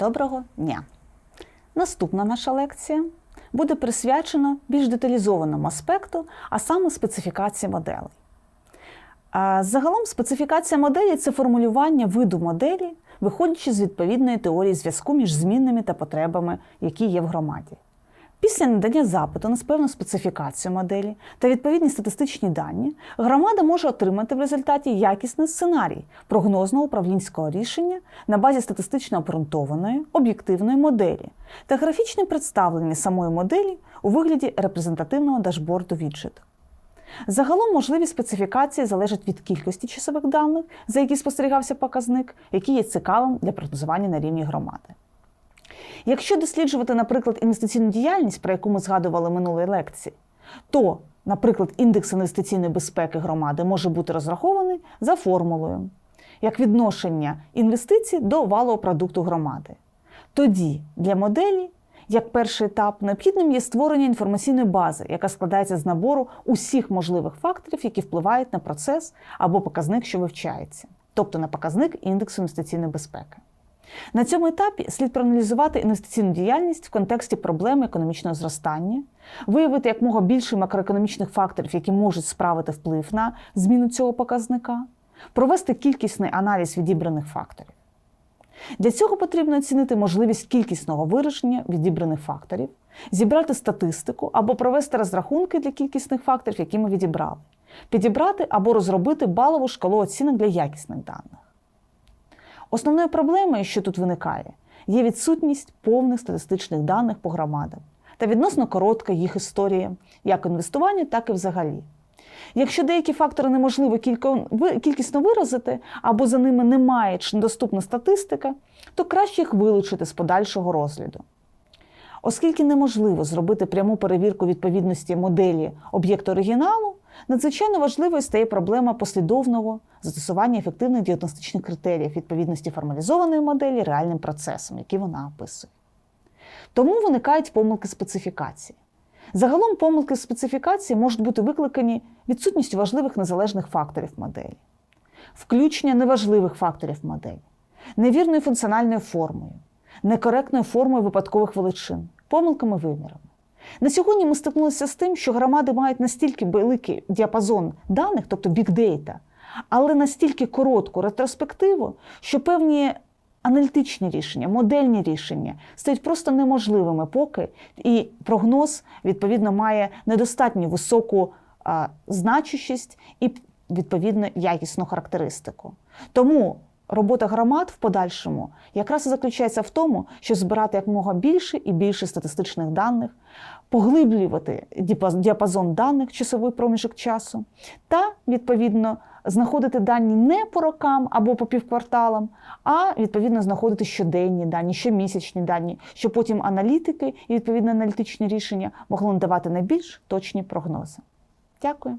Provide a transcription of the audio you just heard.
Доброго дня! Наступна наша лекція буде присвячена більш деталізованому аспекту, а саме специфікації моделей. Загалом специфікація моделі це формулювання виду моделі, виходячи з відповідної теорії зв'язку між змінними та потребами, які є в громаді. Після надання запиту на певну специфікацію моделі та відповідні статистичні дані, громада може отримати в результаті якісний сценарій прогнозного управлінського рішення на базі статистично обґрунтованої об'єктивної моделі та графічне представлення самої моделі у вигляді репрезентативного дашборду віджиток. Загалом можливість специфікації залежить від кількості часових даних, за які спостерігався показник, який є цікавим для прогнозування на рівні громади. Якщо досліджувати, наприклад, інвестиційну діяльність, про яку ми згадували в минулій лекції, то, наприклад, індекс інвестиційної безпеки громади може бути розрахований за формулою як відношення інвестицій до валового продукту громади. Тоді для моделі, як перший етап, необхідним є створення інформаційної бази, яка складається з набору усіх можливих факторів, які впливають на процес або показник, що вивчається, тобто на показник індексу інвестиційної безпеки. На цьому етапі слід проаналізувати інвестиційну діяльність в контексті проблеми економічного зростання, виявити якмога більше макроекономічних факторів, які можуть справити вплив на зміну цього показника, провести кількісний аналіз відібраних факторів. Для цього потрібно оцінити можливість кількісного вираження відібраних факторів, зібрати статистику або провести розрахунки для кількісних факторів, які ми відібрали, підібрати або розробити балову шкалу оцінок для якісних даних. Основною проблемою, що тут виникає, є відсутність повних статистичних даних по громадам та відносно коротка їх історія, як інвестування, так і взагалі. Якщо деякі фактори неможливо кількісно виразити або за ними немає чи недоступна статистика, то краще їх вилучити з подальшого розгляду. Оскільки неможливо зробити пряму перевірку відповідності моделі об'єкту оригіналу, надзвичайно важливою стає проблема послідовного застосування ефективних діагностичних критеріїв відповідності формалізованої моделі реальним процесам, які вона описує. Тому виникають помилки специфікації. Загалом помилки специфікації можуть бути викликані відсутністю важливих незалежних факторів моделі, включення неважливих факторів моделі, невірною функціональною формою, некоректною формою випадкових величин, помилками вимірами. На сьогодні ми стикнулися з тим, що громади мають настільки великий діапазон даних, тобто бікдейта, але настільки коротку ретроспективу, що певні аналітичні рішення, модельні рішення стають просто неможливими поки, і прогноз, відповідно, має недостатньо високу а, значущість і, відповідно, якісну характеристику. Тому робота громад в подальшому якраз і заключається в тому, що збирати якомога більше і більше статистичних даних, поглиблювати діапазон даних, часовий проміжок часу, та відповідно знаходити дані не по рокам або по півкварталам, а відповідно знаходити щоденні дані, щомісячні дані, щоб потім аналітики і відповідно аналітичні рішення могли надавати найбільш точні прогнози. Дякую.